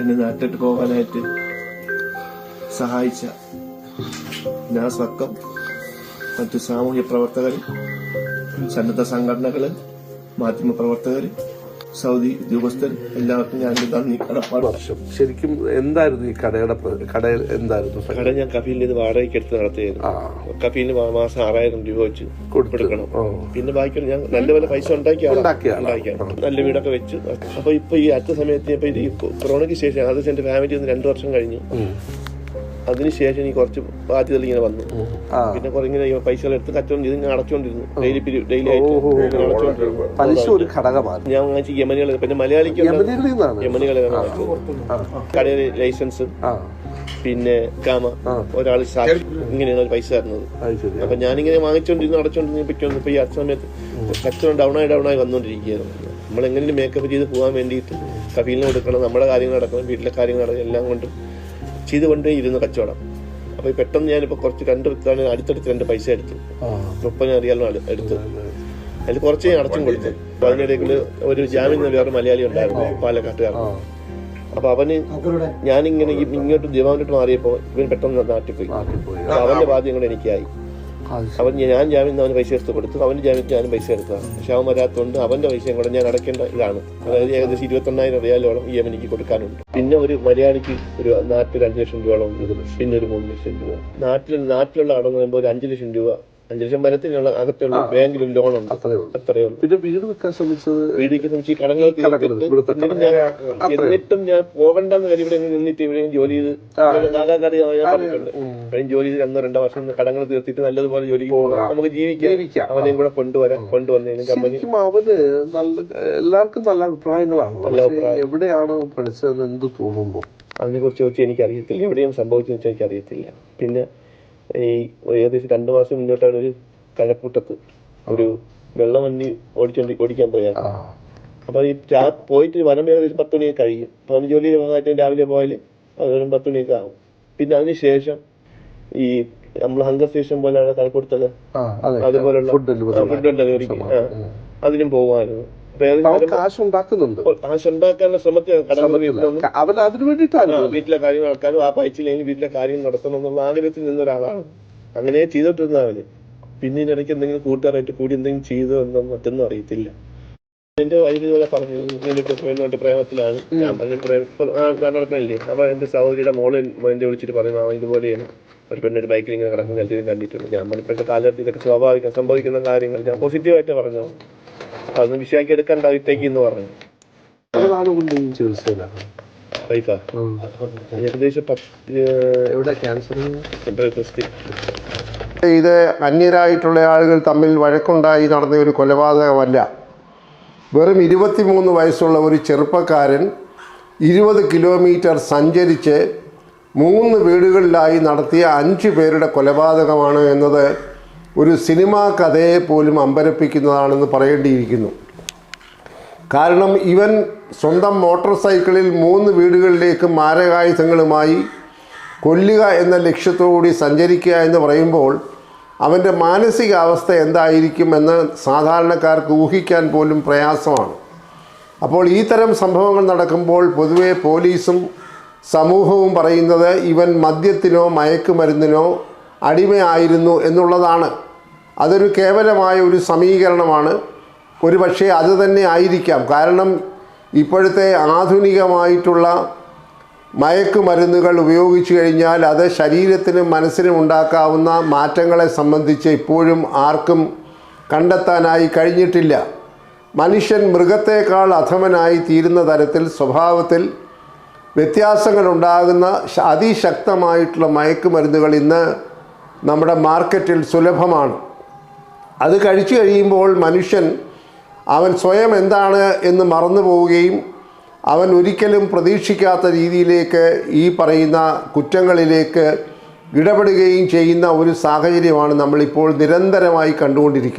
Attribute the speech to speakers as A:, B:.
A: എന്നെ നാട്ടിട്ട് പോകാനായിട്ട് സഹായിച്ച നാസ് വക്കം മറ്റു സാമൂഹ്യ പ്രവർത്തകർ സന്നദ്ധ സംഘടനകൾ മാധ്യമ പ്രവർത്തകർ സൗദി ഉദ്യോഗസ്ഥർ എല്ലാവർക്കും ഞാൻ നന്ദി കടപ്പാട്?
B: വർഷം. ശരിക്കും എന്തായിരുന്നു ഈ കടയുടെ കട കടയിൽ എന്തായിരുന്നു
A: കട ഞാൻ കഫീലിൽ നിന്ന് വാടകയ്ക്ക് എടുത്ത് നടത്തിയായിരുന്നു. കഫീലിന് മാസം ആറായിരം രൂപ വെച്ച്. കൊടുക്കണം.
B: ഓ.
A: പിന്നെ ബാക്കി ഞാൻ നല്ലപോലെ പൈസ ഉണ്ടാക്കി നല്ല വീടൊക്കെ വെച്ച്. അപ്പൊ ഇപ്പൊ ഈ അടുത്ത സമയത്ത് ഇപ്പൊ ഈ കൊറോണയ്ക്ക് ശേഷം അത് എന്റെ ഫാമിലി ഒന്ന് രണ്ടു വർഷം കഴിഞ്ഞു. അതിനുശേഷം എനിക്ക് കുറച്ച് ബാധ്യതകൾ ഇങ്ങനെ വന്നു. പിന്നെ കുറെ ഇങ്ങനെ പൈസകൾ എടുത്ത് കച്ചവടം ചെയ്ത് ഇങ്ങനെ അടച്ചുകൊണ്ടിരുന്നു ഡെയിലി ഡെയിലി
B: പലിശ ഒരു ഘടകമാണ്.
A: ഞാൻ വാങ്ങിച്ച യമനികൾ പിന്നെ മലയാളിക്ക് യമനികൾ കടയിലെ ലൈസൻസ് പിന്നെ കാമ ഒരാൾ സാക്ഷി ഇങ്ങനെയാണ് ഒരു പൈസ തരുന്നത്. അപ്പൊ ഞാനിങ്ങനെ വാങ്ങിച്ചോണ്ടിരുന്നു അടച്ചോണ്ടിരുന്നു പറ്റുന്നു ഇപ്പൊ ഈ അടുത്ത സമയത്ത് കച്ചവടം ഡൗൺ ആയി ഡൗൺ ആയി വന്നുകൊണ്ടിരിക്കുകയായിരുന്നു നമ്മൾ എങ്ങനെയും മേക്കപ്പ് ചെയ്ത് പോകാൻ വേണ്ടിയിട്ട് കഫീലിന് കൊടുക്കണം നമ്മുടെ കാര്യങ്ങൾ നടക്കണം വീട്ടിലെ കാര്യങ്ങൾ നടക്കണം എല്ലാം കൊണ്ടും ചെയ്തുകൊണ്ടേ ഇരുന്നു കച്ചവടം. അപ്പൊ പെട്ടെന്ന് ഞാനിപ്പോ കുറച്ച് രണ്ട് വിത്താണ് അടുത്തടുത്ത് രണ്ട് പൈസ എടുത്തു. മുപ്പത് അറിയാലോ എടുത്തു. അതിൽ കുറച്ച് ഞാൻ അടച്ചും കൊടുത്തു. അതിനിടയിൽ ഒരു ജാമ്യം വേറെ മലയാളി ഉണ്ടായിരുന്നു പാലക്കാട്ടുകാരൻ. അപ്പൊ അവന് ഞാനിങ്ങനെ ഇങ്ങോട്ട് ദിവാനിട്ട് മാറിയപ്പോ ഇവൻ പെട്ടെന്ന് നാട്ടിൽ പോയി അവന്റെ ബാധ്യം കൂടെ എനിക്കായി. അവൻ ഞാൻ ജാമ്യം അവന് പൈസ എടുത്ത് കൊടുത്തു. അവന്റെ ജാമ്യത്തിന് ഞാനും പൈസ എടുത്തതാണ്. പക്ഷെ അവൻ വരാത്തതുകൊണ്ട് അവന്റെ പൈസയും കൂടെ ഞാൻ അടയ്ക്കേണ്ട ഇതാണ്. അതായത് ഏകദേശം ഇരുപത്തൊണ്ണായിരം റിയാലോളം ഈ എനിക്ക് കൊടുക്കാനുണ്ട്. പിന്നെ ഒരു മലയാളിക്ക് ഒരു നാട്ടിൽ അഞ്ച് ലക്ഷം രൂപയോളം പിന്നെ ഒരു മൂന്ന് ലക്ഷം രൂപ. നാട്ടിൽ നാട്ടിലുള്ള അടങ്ങ് പറയുമ്പോൾ ഒരു അഞ്ച് ലക്ഷം രൂപ അഞ്ച് ലക്ഷം വരത്തിനുള്ള അകത്തുള്ള ബാങ്കിൽ ലോൺ ഉണ്ട്
B: അത്രേ ഉള്ളൂ.
A: അത്രയേ ഉള്ളൂ.
B: പിന്നെ വീട് വെക്കാൻ ശ്രമിച്ചത്
A: വീടിക്ക് ശ്രമിച്ച് കടങ്ങൾ എന്നിട്ടും ഞാൻ പോവണ്ടെന്ന് കാര്യം ഇവിടെ നിന്നിട്ട് ഇവിടെയും ജോലി ചെയ്ത് ഞാൻ പറഞ്ഞിട്ടുണ്ട്. ഇവിടെയും ജോലി ചെയ്ത് രണ്ടോ രണ്ടോ വർഷം കടങ്ങൾ തീർത്തിട്ട് നല്ലതുപോലെ ജോലി നമുക്ക് ജീവിക്കാം. അവനെയും കൂടെ കൊണ്ടുവരാൻ കൊണ്ടുവന്നതിനും കമ്പനി
B: അവന് നല്ല എല്ലാവർക്കും നല്ല അഭിപ്രായങ്ങളാണ്. എവിടെയാണ് പഠിച്ചതെന്ന് എന്ത് തോന്നുന്നു?
A: അതിനെ കുറിച്ച് ചോദിച്ചാൽ എനിക്ക് അറിയത്തില്ല എവിടെയും സംഭവിച്ചെന്ന് വെച്ചാൽ എനിക്ക് അറിയത്തില്ല പിന്നെ ഈ ഏകദേശം രണ്ടു മാസം മുന്നോട്ടാണ് ഒരു കഴക്കൂട്ടത്ത് ഒരു വെള്ളം വണ്ടി ഓടിച്ചോണ്ട് ഓടിക്കാൻ പോയാൽ
B: ആ.
A: അപ്പൊ ഈ പോയിട്ട് വനം ഏകദേശം പത്ത് മണിയൊക്കെ കഴിയും. അപ്പൊ ജോലി പോകാനായിട്ട് രാവിലെ പോയാൽ അതും പത്ത് മണിയൊക്കെ ആവും. പിന്നെ അതിനുശേഷം ഈ നമ്മൾ ഹങ്കർ സ്റ്റേഷൻ പോലെയാണ്
B: കഴക്കൂട്ടത്തത്
A: അതുപോലുള്ള
B: ഫുഡ് ഡെലിവറി
A: അതിനും
B: അവൻ കാശ് ഉണ്ടാക്കുന്നുണ്ട്
A: കാശ് ഉണ്ടാക്കാനുള്ള ശ്രമത്തിൽ
B: അവൻ അതിനു വേണ്ടിയിട്ടാണ്
A: വീട്ടിലെ കാര്യം നടക്കാനും ആ പൈസ വീട്ടിലെ കാര്യം നടത്തണം എന്നുള്ള ആഗ്രഹത്തിൽ നിന്ന ഒരാളാണ്. അങ്ങനെ ചെയ്തിട്ടിരുന്ന അവന്. പിന്നീട് ഇടയ്ക്ക് എന്തെങ്കിലും കൂട്ടുകാരായിട്ട് കൂടി എന്തെങ്കിലും ചെയ്തോ എന്നോ മറ്റൊന്നും അറിയത്തില്ല. എന്റെ വൈദ്യുതി പോലെ പറഞ്ഞു എന്നിട്ട് പ്രേമത്തിലാണ്. ഞാൻ പറഞ്ഞു പ്രേമ ആ, നടക്കണില്ലേ അപ്പൊ എന്റെ സഹോദരിയുടെ മോൾ എന്റെ വിളിച്ചിട്ട് പറഞ്ഞു മാമ ഇതുപോലെയാണ്. ഒരു പെണ്ണൊരു ബൈക്കിൽ ഇങ്ങനെ കിടക്കുന്ന കണ്ടിട്ടുണ്ട്. ഞാൻ പറഞ്ഞു ഇപ്പോഴത്തെ കാലഘട്ടത്തിൽ ഇതൊക്കെ സ്വാഭാവികം സംഭവിക്കുന്ന കാര്യങ്ങൾ. ഞാൻ പോസിറ്റീവായിട്ട് പറഞ്ഞു. അതൊന്നും വിഷയമാക്കി എടുക്കണ്ട ഇത്തേക്ക് എന്ന് പറഞ്ഞു. പൈസ? ഏകദേശം
B: എവിടെ? ക്യാൻസർ
C: ഇത് അന്യരായിട്ടുള്ള ആളുകൾ തമ്മിൽ വഴക്കുണ്ടായി നടന്ന ഒരു കൊലപാതകമല്ല. വെറും ഇരുപത്തിമൂന്ന് വയസ്സുള്ള ഒരു ചെറുപ്പക്കാരൻ ഇരുപത് കിലോമീറ്റർ സഞ്ചരിച്ച് മൂന്ന് വീടുകളിലായി നടത്തിയ അഞ്ച് പേരുടെ കൊലപാതകമാണ് എന്നത് ഒരു സിനിമാ കഥയെ പോലും അമ്പരപ്പിക്കുന്നതാണെന്ന് പറയേണ്ടിയിരിക്കുന്നു. കാരണം ഇവൻ സ്വന്തം മോട്ടോർ സൈക്കിളിൽ മൂന്ന് വീടുകളിലേക്ക് മാരകായുധങ്ങളുമായി കൊല്ലുക എന്ന ലക്ഷ്യത്തോടുകൂടി സഞ്ചരിക്കുക എന്ന് പറയുമ്പോൾ അവന്റെ മാനസികാവസ്ഥ എന്തായിരിക്കുമെന്ന് സാധാരണക്കാർക്ക് ഊഹിക്കാൻ പോലും പ്രയാസമാണ്. അപ്പോൾ ഈ തരം സംഭവങ്ങൾ നടക്കുമ്പോൾ പൊതുവേ പോലീസും സമൂഹവും പറയുന്നത് ഇവൻ മദ്യത്തിനോ മയക്കുമരുന്നിനോ അടിമയായിരുന്നു എന്നുള്ളതാണ്. അതൊരു കേവലമായ ഒരു സമീകരണമാണ്. ഒരു പക്ഷേ അത് തന്നെ ആയിരിക്കാം. കാരണം ഇപ്പോഴത്തെ ആധുനികമായിട്ടുള്ള മയക്കുമരുന്നുകൾ ഉപയോഗിച്ചു കഴിഞ്ഞാൽ അത് ശരീരത്തിനും മനസ്സിനും ഉണ്ടാക്കാവുന്ന മാറ്റങ്ങളെ സംബന്ധിച്ച് ഇപ്പോഴും ആർക്കും കണ്ടെത്താനായി കഴിഞ്ഞിട്ടില്ല. മനുഷ്യൻ മൃഗത്തേക്കാൾ അധമനായി തീരുന്ന തരത്തിൽ സ്വഭാവത്തിൽ വ്യത്യാസങ്ങളുണ്ടാകുന്ന അതിശക്തമായിട്ടുള്ള മയക്കുമരുന്നുകൾ ഇന്ന് നമ്മുടെ മാർക്കറ്റിൽ സുലഭമാണ്. അത് കഴിച്ചു കഴിയുമ്പോൾ മനുഷ്യൻ അവൻ സ്വയം എന്താണ് എന്ന് മറന്നു പോവുകയും അവൻ ഒരിക്കലും പ്രതീക്ഷിക്കാത്ത രീതിയിലേക്ക് ഈ പറയുന്ന കുറ്റങ്ങളിലേക്ക് ഇടപെടുകയും ചെയ്യുന്ന ഒരു സാഹചര്യമാണ് നമ്മളിപ്പോൾ നിരന്തരമായി കണ്ടുകൊണ്ടിരിക്കുന്നത്.